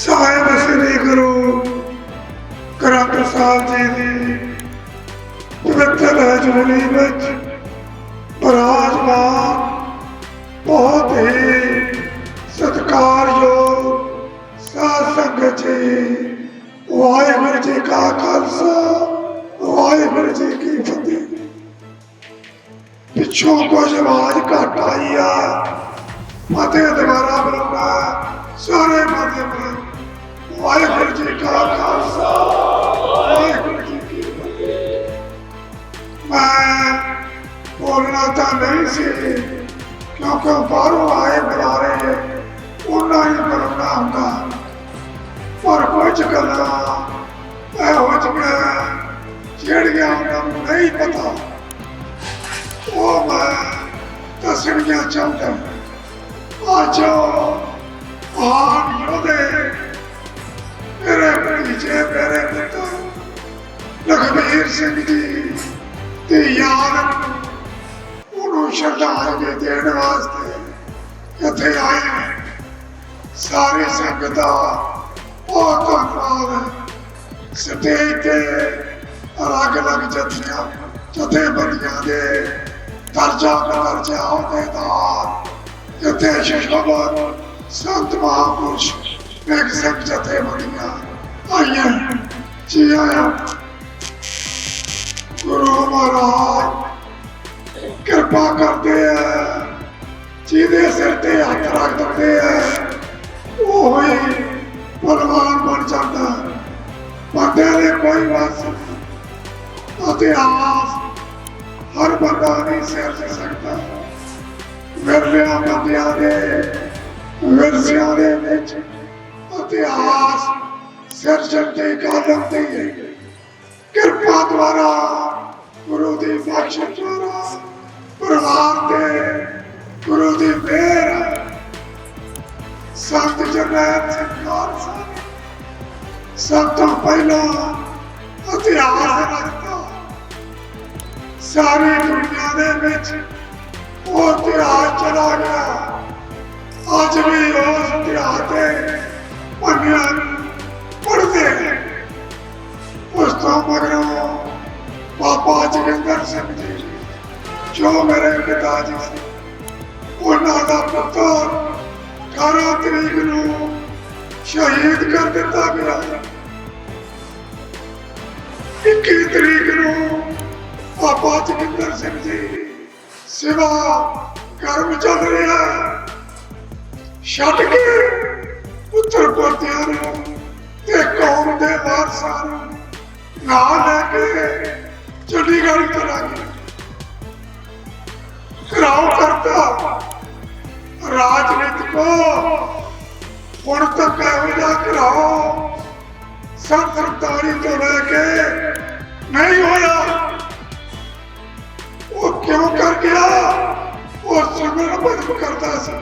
ਸਾਹਿਬ ਸ੍ਰੀ ਗੁਰੂ ਗ੍ਰੰਥ ਸਾਹਿਬ ਜੀ ਦੀ। ਪਵਿੱਤਰ ਹਜ਼ੂਰੀ ਵਿੱਚ। ਬਰਾਜਮਾਨ ਬਹੁਤ ਹੀ ਸਤਿਕਾਰਯੋਗ ਸਾਧ ਸੰਗਤ ਜੀ। ਵਾਹਿਗੁਰੂ ਜੀ ਕਾ ਖਾਲਸਾ, ਵਾਹਿਗੁਰੂ ਜੀ ਕੀ ਫਤਿਹ। ਪਿੱਛੋਂ ਕੁਝ ਆਵਾਜ਼ ਘੱਟ ਆਈ ਆ। ਅਤੇ ਦੁਬਾਰਾ ਬੋਲਣਾ ਸਾਰੇ ਬੋਲਣਾ ਨਹੀਂ ਸੀ ਕਿਉਂਕਿ ਬਾਹਰੋਂ ਆਏ ਬੁਲਾਰੇ ਉਹਨਾਂ ਹੀ ਬੋਲਣਾ ਹੁੰਦਾ। ਪਰ ਕੁਝ ਗੱਲਾਂ ਇਹੋ ਜਿਹੀਆਂ ਜਿਹੜੀਆਂ ਉਹਨਾਂ ਨੂੰ ਨਹੀਂ ਪਤਾ। ਉਹ ਮੈਂ ਦੱਸਣੀਆਂ ਚਾਹੁੰਦਾ ਅੱਜ ਆਨ ਯੋਧੇ ਮੇਰੇ ਭਤੀਜੇ ਮੇਰੇ ਪੁੱਤਰ ਲਖਬੀਰ ਸਿੰਘ ਦੀ ਤੇ ਯਾਰ ਉਹਨੂੰ ਸ਼ਰਧਾਂਜਲੀ ਦੇਣ ਵਾਸਤੇ ਇੱਥੇ ਆਏ ਨੇ। ਸੰਗਤ ਦਾ ਬਹੁਤ ਧੰਨਵਾਦ ਸਟੇਜ ਤੇ ਅਲੱਗ ਅਲੱਗ ਜਥੀਆਂ ਜਥੇਬੰਦੀਆਂ ਦੇ ਦਰਜਾ ਦਰਜਾ ਅਹੁਦੇਦਾਰ ਇੱਥੇ ਸ਼ਸ਼ੋਭਨ ਸੰਤ ਮਹਾਪੁਰਸ਼ ਵੇਖ ਸਿੰਘ ਜਥੇਬੰਦੀਆਂ ਆਈਆਂ, ਜੀ ਆਇਆ। ਗੁਰੂ ਮਹਾਰਾਜ ਕਿਰਪਾ ਕਰਦੇ ਆ। ਜਿਹਦੇ ਸਿਰ ਤੇ ਹੱਥ ਰੱਖ ਦਿੰਦੇ ਆ, ਉਹ ਹੀ ਬਲਵਾਨ ਬਣ ਜਾਂਦਾ। ਬੰਦੇ ਦੇ ਕੋਈ ਵਾਸ ਇਤਿਹਾਸ ਹਰ ਬੰਦਾ ਨਹੀਂ ਸਿਰ ਦੇ ਸਕਦਾ। ਵਿਰਲਿਆਂ ਬੰਦਿਆਂ ਦੇ, ਵਿਰਸਿਆਂ ਦੇ ਵਿੱਚ ਇਤਿਹਾਸ ਸਿਰਜਣ ਦੀ ਗੱਲ ਹੁੰਦੀ ਹੈ। ਕਿਰਪਾ ਦੁਆਰਾ ਗੁਰੂ ਦੀ ਬਖਸ਼ਿਸ਼ ਦੁਆਰਾ ਪਰਿਵਾਰ ਤੇ ਗੁਰੂ ਦੀ ਮਿਹਰ ਸੰਤ ਜਰਨੈਲ ਸਿੰਘ ਖਾਲਸਾ ਨੇ ਸਭ ਤੋਂ ਪਹਿਲਾਂ ਇਤਿਹਾਸ ਰਚਦਾ ਸਾਰੀ ਦੁਨੀਆ ਦੇ ਵਿੱਚ ਉਹ ਇਤਿਹਾਸ ਚਲਾ ਗਿਆ। ਅੱਜ ਵੀ ਉਸ ਇਤਿਹਾਸ ਤੇ ਪੰਨਿਆਂ ਪੜਦੇ ਨੇ। ਉਸ ਤੋਂ ਮਗਰੋਂ ਬਾਬਾ ਜਗਿੰਦਰ ਸਿੰਘ ਜੀ ਜੋ ਮੇਰੇ ਪਿਤਾ ਜੀ? ਸੀ ਉਹਨਾਂ ਦਾ ਪੁੱਤਰ 18 ਤਰੀਕ ਨੂੰ ਸ਼ਹੀਦ ਕਰ ਦਿੱਤਾ ਗਿਆ। 21 ਤਰੀਕ ਨੂੰ ਬਾਬਾ ਜਗਿੰਦਰ ਸਿੰਘ ਜੀ ਸੇਵਾ ਕਰਮ ਚੱਲ ਰਿਹਾ ਛੱਡ ਕੇ ਪੁੱਤਰ ਪੋਤਿਆਂ ਨੂੰ ਤੇ ਕੌਮ ਦੇ ਵਾਰਸਾਂ ਨੂੰ ਨਾਲ ਲੈ ਕੇ ਚੰਡੀਗੜ੍ਹ ਚਲਾ ਚਲਾਂਗੇ ਘਰਾਓ ਕਰਤਾ ਰਾਜਨੀਤਿਕੋ ਹੁਣ ਤੱਕ ਇਹੋ ਜਿਹਾ ਘਰਾਓ ਸੰਸਰਤਾਰੀ ਤੋਂ ਲੈ ਕੇ ਨਹੀਂ ਹੋਇਆ ਉਹ ਕਿਉਂ ਕਰ ਗਿਆ ਉਹ ਸਿਮਰਨ ਭਜਨ ਕਰਦਾ ਸੀ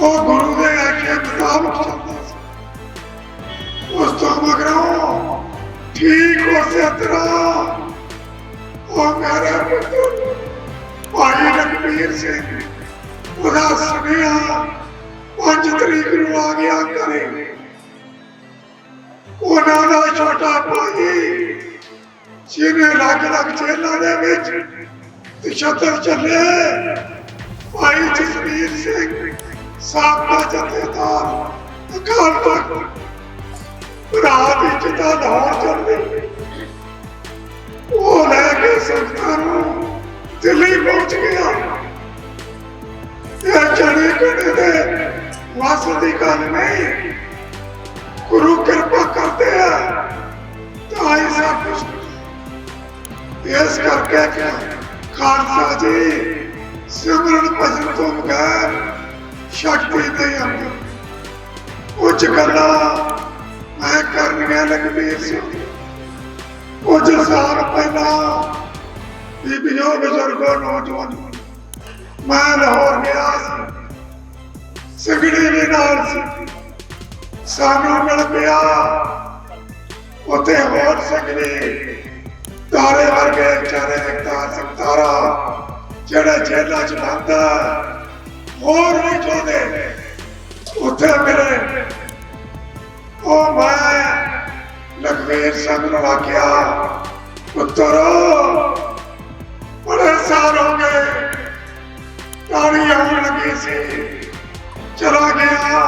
ਉਹ ਗੁਰੂ ਦੇ ਆਖੇ ਮੁਤਾਬਕ ਚੱਲਦਾ ਸੀ ਉਸ ਤੋਂ ਮਗਰੋਂ ਠੀਕ ਉਸੇ ਤਰ੍ਹਾਂ ਉਹ ਮੇਰੇ ਪੁੱਤਰ ਭਾਈ ਰਣਵੀਰ ਸਿੰਘ, ਉਹਦਾ ਸੁਨੇਹਾ ਪੰਜ ਤਰੀਕ ਨੂੰ ਆ ਗਿਆ ਘਰੇ। ਉਹਨਾਂ ਦਾ ਛੋਟਾ ਭਾਈ ਜਿਹਨੇ ਲੱਗ ਲੱਗ ਜੇਲਾਂ ਦੇ ਵਿੱਚ ਤਸ਼ੱਦਦ ਚੱਲੇ, ਭਾਈ ਜਸਵੀਰ ਸਿੰਘ, ਸਾਬਕਾ ਜਥੇਦਾਰ, ਅਕਾਲ ਤਖਤ ਭਰਾ ਦੀ ਚਿਤਾ ਲਾਹੌਰ ਚੱਲਦੀ ਉਹ ਲੈ ਕੇ ਸੰਗਤਾਂ ਨੂੰ ਦਿੱਲੀ ਪਹੁੰਚ ਗਿਆ। ਇਹ ਚੜੀ ਕੜੇ ਦੇ ਵਾਸ ਦੀ ਗੱਲ ਨਹੀਂ। ਗੁਰੂ ਕਿਰਪਾ ਕਰਦੇ ਆ। ਤਾਂ ਹੀ ਸਭ ਕੁਝ ਇਸ ਕਰਕੇ ਕਿ ਖਾਲਸਾ ਜੀ, ਸਿਮਰਨ ਭਜਨ ਤੋਂ ਬਗੈਰ ਸ਼ਕਤੀ ਨਹੀਂ ਆਉਂਦੀ ਕੁਝ ਗੱਲਾਂ ਮੈਂ ਕਰਨੀਆਂ ਲਖਬੀਰ ਸਿੰਘ। ਕੁਝ ਸਾਲ ਪਹਿਲਾਂ ਬੀਬੀਆਂ ਬਜ਼ੁਰਗੋ ਨੌਜਵਾਨ, ਮੈਂ ਲਾਹੌਰ ਗਿਆ ਸੀ। ਸਿਗੜੀ ਵੀ ਨਾਲ ਸੀ। ਸਾਨੂੰ ਮਿਲ ਪਿਆ। ਉੱਥੇ ਹੋਰ ਸਿਗੜੀ। ਤਾਰੇ ਵਰਗੇ ਵਿਚਾਰੇ ਵਿਕਤਾਰ ਸਿੰਘ ਤਾਰਾ ਜਿਹੜੇ ਚ ਬੰਦਾ ਹੋਰ ਵੀ ਚਾਹੁੰਦੇ ਉੱਥੇ ਮਿਲੇ। ਉਹ ਮੈਂ ਲਖਵੀਰ ਸਿੰਘ ਨੂੰ ਆਖਿਆ, ਪੁੱਤਰ ਬੜੇ ਹੋ ਗਏ ਤਾਰੀ ਆਉਣ ਲੱਗੀ ਸੀ। ਚਲਾ ਗਿਆ।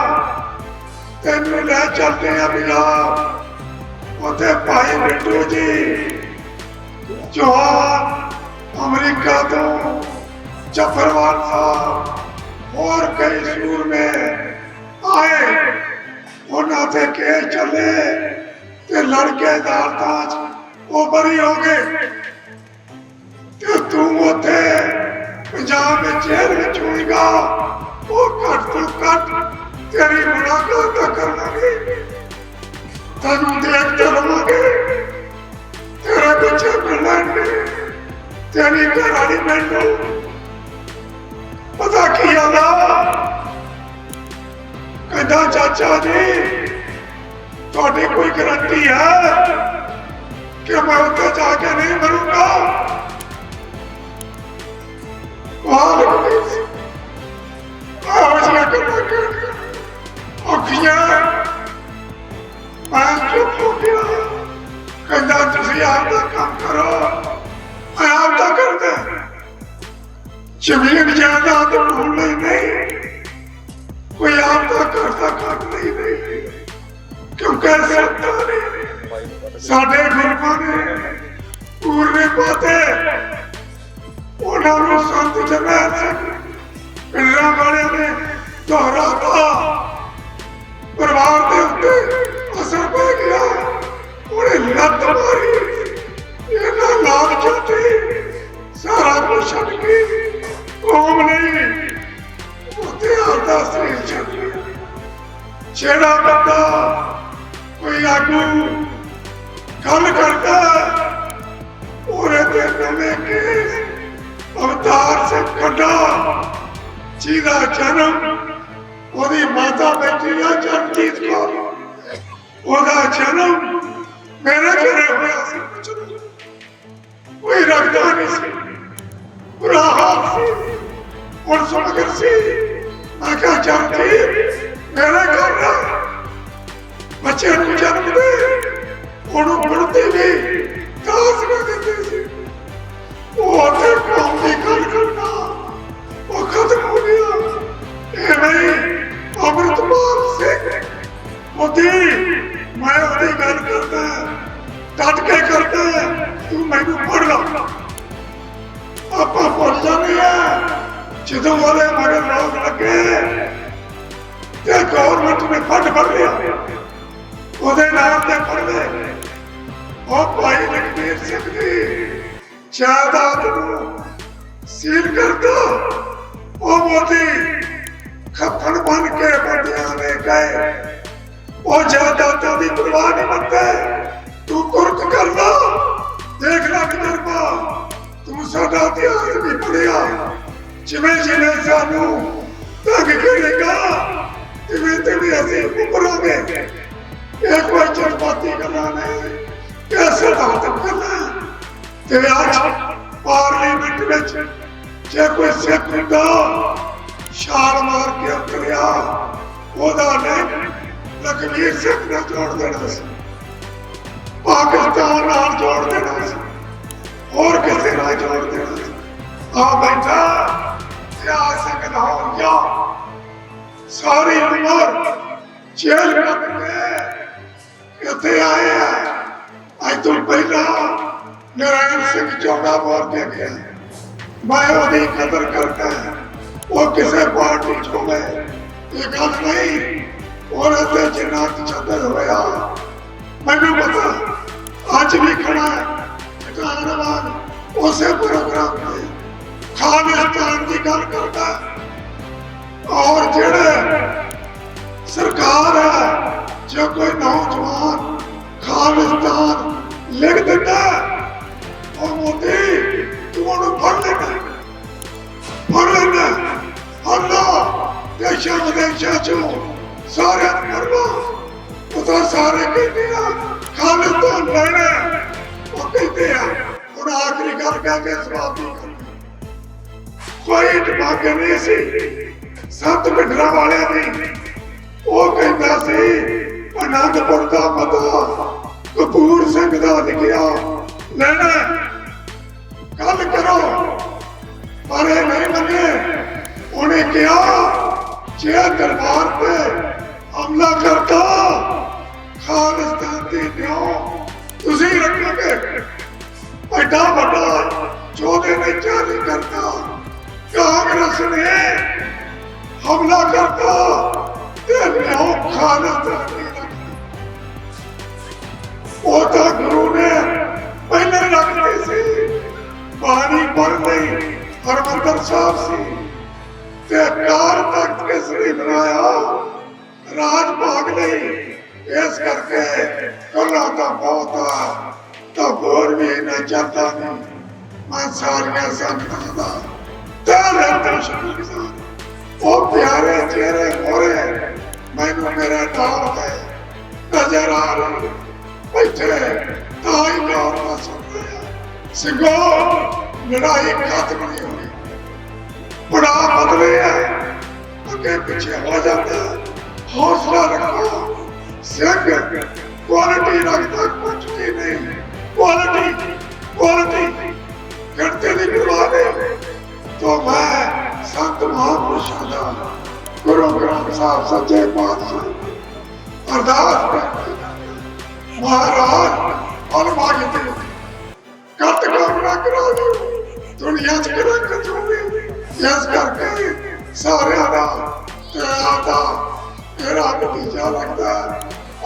ਤੈਨੂੰ ਲੈ ਚੱਲਦੇ ਆ ਬਿਲਾ ਉਥੇ ਭਾਈ ਬਿੱਟੂ ਜੀ ਜਵਾਨ ਅਮਰੀਕਾ ਤੋਂ ਜਫਰਵਾਲ ਸਾਹਿਬ ਹੋਰ ਕਈ ਸੂਰਮੇ ਆਏ। ਉਹਨਾਂ ਤੇ ਕੇਸ ਚੱਲੇ ਤੇ ਲੜਕੇ ਦਾ ਅਰਦਾਸ ਉਹ ਬਰੀ ਹੋ ਗਏ। ਤੇ ਤੂੰ ਉੱਥੇ ਪੰਜਾਬ ਵਿੱਚ ਜੇਲ੍ਹ ਵਿੱਚ ਹੋਏਗਾ। ਉਹ ਘੱਟ ਤੋਂ ਘੱਟ ਤੇਰੀ ਮੁਲਾਕਾਤ ਤਾਂ ਕਰਨਾਗੇ ਤੈਨੂੰ ਦੇਖ ਕੇ ਰਵਾਂਗੇ। ਤੇਰੇ ਮਿਲਣਗੇ ਤੇਰੀ ਘਰ ਵਾਲੀ ਮੈਨੂੰ ਪਤਾ ਕੀ ਆਦਾ ਕਹਿੰਦਾ, ਚਾਚਾ ਜੀ, ਤੁਹਾਡੀ ਕੋਈ ਗਰੰਟੀ ਹੈ ਕਿ ਮੈਂ ਉੱਥੇ ਜਾ ਕੇ ਨਹੀਂ ਮਰੂੰਗਾ? ਵਾਹ ਆਹ ਜਿਹਾ ਕਰਨਾ ਕਰ ਅੱਖੀਆਂ ਮੈਂ ਚੁੱਪ ਹੋ ਗਿਆ ਕਹਿੰਦਾ ਤੁਸੀਂ ਆਪ ਦਾ ਕੰਮ ਕਰੋ ਮੈਂ ਆਪ ਦਾ ਕਰਦਾ। ਜ਼ਮੀਨ ਜਾਇਦਾਦ ਬਣਾਉਣ ਲਈ ਨਹੀਂ ਕੋਈ ਆਪ ਦਾ ਕਰਦਾ ਕੰਮ ਨਹੀਂ ਨਹੀਂ ਕਿਉਂਕਿ ਸੰਤਾਂ ਨੇ ਸਾਡੇ ਗੁਰੂਆਂ ਪੂਰਨੇ ਪਾਤੇ ਉਹਨਾਂ ਨੂੰ ਸੰਤ ਜਨਰਲ ਸਿੰਘ ਪਿੰਡਾਂ ਵਾਲਿਆਂ ਨੇ ਦੁਹਰਾਤਾ ਅਵਤਾਰ ਸਿੰਘ ਖੱਡਾ, ਜਿਹਦਾ ਜਨਮ ਉਹਦੀ ਮਾਤਾ ਬੈਠੀ ਆ ਜਗਜੀਤ ਕੌਰ। ਉਹਦਾ ਜਨਮ ਮੇਰੇ ਘਰੇ ਹੋਇਆ ਸੀ। ਕੋਈ ਰੱਖਦਾ ਨਹੀਂ ਸੀ। ਬੁਰਾ ਹਾਲ ਸੀ। ਹੁਣ ਸੁਣ ਕੇ ਸੀ। ਮੈਂ ਕਿਹਾ, ਜਗਜੀਤ, ਮੇਰੇ ਘਰ ਦਾ ਬੱਚੇ ਨੂੰ ਜਨਮ ਦੇ। ਉਹਨੂੰ ਪੜ੍ਹਦੇ ਵੀ। ਦਾਸ ਨਾ ਦਿੰਦੇ ਸੀ। ਉਹ ਤੇ ਕੰਮ ਗੱਲ ਕਰਨਾ ਉਹ ਖਤਮ ਹੋ ਗਿਆ ਐਵੇਂ ਅਮਰਤਪਾਲ ਸਿੰਘ ਮੋਦੀ ਮੈਂ ਉਹਦੀ ਗੱਲ ਕਰਦਾ ਡਟ ਕੇ ਕਰਦਾ ਤੂੰ ਮੈਨੂੰ ਪੜ ਲਾ ਆਪਾਂ ਭੁੱਲ ਜਾਂਦੇ ਆ ਜਦੋਂ ਉਹਦੇ ਮਗਰ ਲੋਕ ਲੱਗੇ ਤੇ ਗੌਰਮੈਂਟ ਨੇ ਫੰਡ ਫੜ ਲਿਆ ਉਹਦੇ ਨਾਮ ਤੇ ਪੜਦੇ ਉਹ ਭਾਈ ਲਖਬੀਰ ਸਿੰਘ ਦੀ ਜਾਇਦਾਦ ਨੂੰ ਸੀਲ ਕਰ ਦੋ। ਉਹ ਮੋਦੀ ਖੱਫਣ ਬਣ ਕੇ ਵੱਡਿਆਂ ਨੇ ਗਏ ਉਹ ਜਾਇਦਾਦਾਂ ਦੀ ਪਰਵਾਹ ਨਹੀਂ ਮੰਨਦੇ। ਤੂੰ ਕੁਰਕ ਕਰਦਾ ਦੇਖ ਲੈ ਕਿਦਰਪਾ ਤੂੰ ਸਾਡਾ ਇਤਿਹਾਸ ਵੀ ਪੜਿਆ ਜਿਵੇਂ ਜਿਵੇਂ ਸਾਨੂੰ ਤੰਗ ਕਰੇਗਾ, ਤਿਵੇਂ ਤਿਵੇਂ ਅਸੀਂ ਉੱਪਰਾਂਗੇ ਇਹ ਕੋਈ ਜਜ਼ਬਾਤੀ ਗੱਲਾਂ ਨੇ, ਇਹ ਸਿਧਾਂਤ ਕਰਨਾ ਤੇ ਅੱਜ ਪਾਰਲੀਮੈਂਟ ਵਿੱਚ ਜੇ ਕੋਈ ਸਿੱਖ ਹੁੰਦਾ, ਛਾਲ ਮਾਰ ਕੇ ਉਤਰਿਆ ਉਹਦਾ ਨੇ ਲਖਵੀਰ ਸਿੰਘ ਨਾਲ ਜੋੜ ਦੇਣਾ ਸੀ। ਪਾਕਿਸਤਾਨ ਨਾਲ ਜੋੜ ਦੇਣਾ ਸੀ। ਹੋਰ ਕਿਸੇ ਨਾਲ ਜੋੜ ਦੇਣਾ ਸੀ। ਆ ਬੈਠਾ ਸਿਆਸ ਸਿੰਘ ਹੋ ਗਿਆ ਸਾਰੀ ਉਮਰ ਜੇਲ੍ਹ ਕੱਟ ਕੇ ਇੱਥੇ ਆਏ ਆ। ਅੱਜ ਤੋਂ ਪਹਿਲਾਂ ਨਰਾਇਣ ਸਿੰਘ ਚੌੜਾ ਬੋਲ ਕੇ ਗਿਆ। ਮੈਂ ਉਹਦੀ ਕਦਰ ਕਰਦਾ ਉਹ ਕਿਸੇ ਪਾਰਟੀ ਚ ਹੋਵੇ, ਇਹ ਗੱਲ ਨਹੀਂ। ਉਹਨੇ ਤੇ ਜਿੰਨਾ ਤਸ਼ੱਦਦ ਹੋਇਆ। ਮੈਨੂੰ ਪਤਾ, ਅੱਜ ਵੀ ਖੜਾ ਹੈ। ਉਸੇ ਪ੍ਰੋਗਰਾਮ ਤੇ ਖਾਲਿਸਤਾਨ ਦੀ ਗੱਲ ਕਰਦਾ ਔਰ ਜਿਹੜੇ ਸਰਕਾਰ ਹੈ, ਜੇ ਕੋਈ ਨੌਜਵਾਨ ਖਾਲਿਸਤਾਨ ਲਿਖ ਦਿੰਦਾ ਉਹ ਮੋਦੀ ਤੂੰ ਉਹਨੂੰ ਫੜ ਲੈਣਾ ਫੜ ਲੈਣਾ ਅੱਲਾ ਦੇਸ਼ਾਂ ਵਿਦੇਸ਼ਾਂ ਚੋਂ ਸਾਰਿਆਂ ਮਰਨਾ ਉਹ ਸਾਰੇ ਕਹਿੰਦੇ ਆ ਖਾਲਿਸਤਾਨ ਲੈਣਾ। ਉਹ ਕਹਿੰਦੇ ਆ, ਹੁਣ ਆਖਰੀ ਗੱਲ ਕਹਿ ਕੇ ਸਵਾਲ ਕੋਈ ਦਿਮਾਗ ਨਹੀਂ ਸੀ। ਸੱਤ ਮਿੰਟਾਂ ਵਾਲਿਆਂ ਦੀ। ਉਹ ਕਹਿੰਦਾ ਸੀ, ਅਨੰਦਪੁਰ ਦਾ ਪਤਾ ਕਪੂਰ ਸਿੰਘ ਦਾ ਲਿਖਿਆ। ਲੈਣਾ। ਜੇ ਦਰਬਾਰ ਤੇ ਹਮਲਾ ਕਰਤਾ ਖਾਲਿਸਤਾਨ ਦੀ ਨਿਉ ਤੁਸੀਂ ਰੱਖੋਗੇ ਐਡਾ ਵੱਡਾ ਚੋਦੇ ਨੇ ਜਾਰੀ ਕਰਤਾ ਕਾਂਗਰਸ ਨੇ ਹਮਲਾ ਕਰਤਾ ਤੇ ਨਿਉ ਖਾਲਿਸਤਾਨ ਚਿਹਰੇ ਮੋਰੇ ਮੈਨੂੰ ਮੇਰੇ ਨਾਲ ਹੈ। ਨਜ਼ਰ ਆ ਰਹੇ। ਬੈਠੇ ਤਾਈ ਗੌਰ ਨਾ ਸੁਣਦੇ ਸਿੰਘੋ, ਲੜਾਈ ਖਤਮ ਨਹੀਂ ਹੋਣੀ ਬੜਾ ਬਦਲੇ ਹੈ ਅੱਗੇ ਪਿੱਛੇ ਹੋ ਜਾਂਦਾ। ਹੌਸਲਾ ਰੱਖੋ। ਸਿੰਘ ਕੁਆਲਿਟੀ ਰੱਖਦਾ ਕੁਝ ਨਹੀਂ। ਕੁਆਲਿਟੀ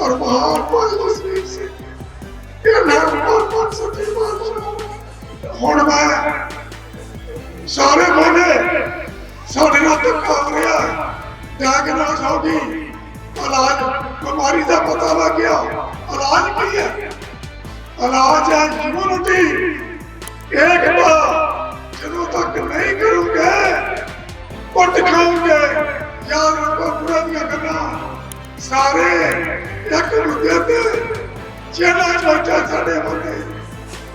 ਔਰ ਮਹਾਨ ਭਾਈ ਜਸਵੀਰ ਇਹ ਨਾਮ ਮਹਾਨ ਸੱਚੇ ਬਾਦਸ਼ਾਹ ਹੁਣ ਮੈਂ ਸਾਰੇ ਬੋਲੇ ਸਾਡੇ ਨਾਲ ਧੱਕਾ ਹੋ ਰਿਹਾ ਹੈ। ਡਾਇਗਨੋਸ ਹੋ ਇਲਾਜ, ਬਿਮਾਰੀ ਦਾ ਪਤਾ ਲੱਗ ਗਿਆ। ਇਲਾਜ ਕੀ ਹੈ? ਇਲਾਜ ਹੈ ਇਮਿਊਨਿਟੀ ਏਕਤਾ ਜਦੋਂ ਤੱਕ ਨਹੀਂ ਕਰੋਗੇ ਪੱਟ ਖਾਓਗੇ। ਯਾਦ ਰੱਖੋ ਪੁਰਾਣੀਆਂ ਗੱਲਾਂ। ਸਾਰੇ ਇੱਕ ਮੁੱਦੇ ਤੇ ਜਿਹੜਾ ਚੋਚਾ ਸਾਡੇ ਬੰਦੇ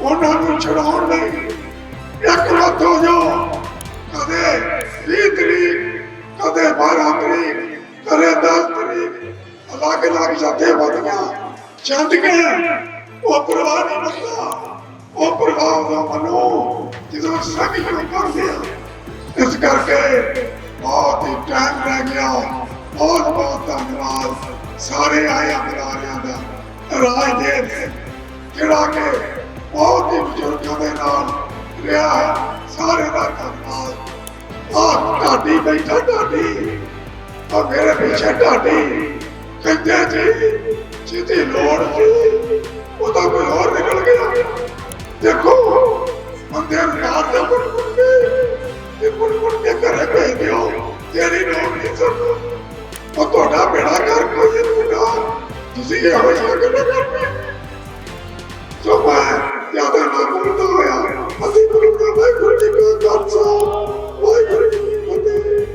ਉਹਨਾਂ ਨੂੰ ਛਡਾਉਣ ਲਈ ਇੱਕ ਮਤ ਹੋ ਜਾਓ। ਕਦੇ 20 ਤਰੀਕ, ਕਦੇ 12 ਤਰੀਕ, ਕਦੇ 10 ਤਰੀਕ, ਅਲੱਗ ਅਲੱਗ ਜਾਂਦੇ ਵਧੀਆਂ ਚੰਦ ਗਏ ਉਹ ਪ੍ਰਵਾਹ ਨਹੀਂ ਮੰਨਦਾ ਉਹ ਪ੍ਰਭਾਵ ਦਾ ਮਨੋ ਜਦੋਂ ਸਭ ਨੂੰ ਕਰਦੇ ਆ, ਇਸ ਕਰਕੇ ਬਹੁਤ ਹੀ ਟਾਈਮ ਰਹਿ ਗਿਆ। ਬਹੁਤ ਬਹੁਤ ਧੰਨਵਾਦ। ਸਾਰੇ ਆਏ ਅਮਰਾਰਿਆਂ ਦਾ, ਰਾਜ ਦੇ ਜਿਹੜਾ ਕਿ ਬਹੁਤ ਹੀ ਬਜ਼ੁਰਗਾਂ ਦੇ ਨਾਲ ਰਿਹਾ ਹੈ ਸਾਰੇ ਦਾ ਧੰਨਵਾਦ। ਆਹ ਢਾਡੀ ਬੈਠਾ ਢਾਡੀ, ਆ ਮੇਰੇ ਪਿੱਛੇ ਢਾਡੀ ਕਹਿੰਦੇ ਜੀ, ਜਿਹਦੀ ਲੋੜ ਸੀ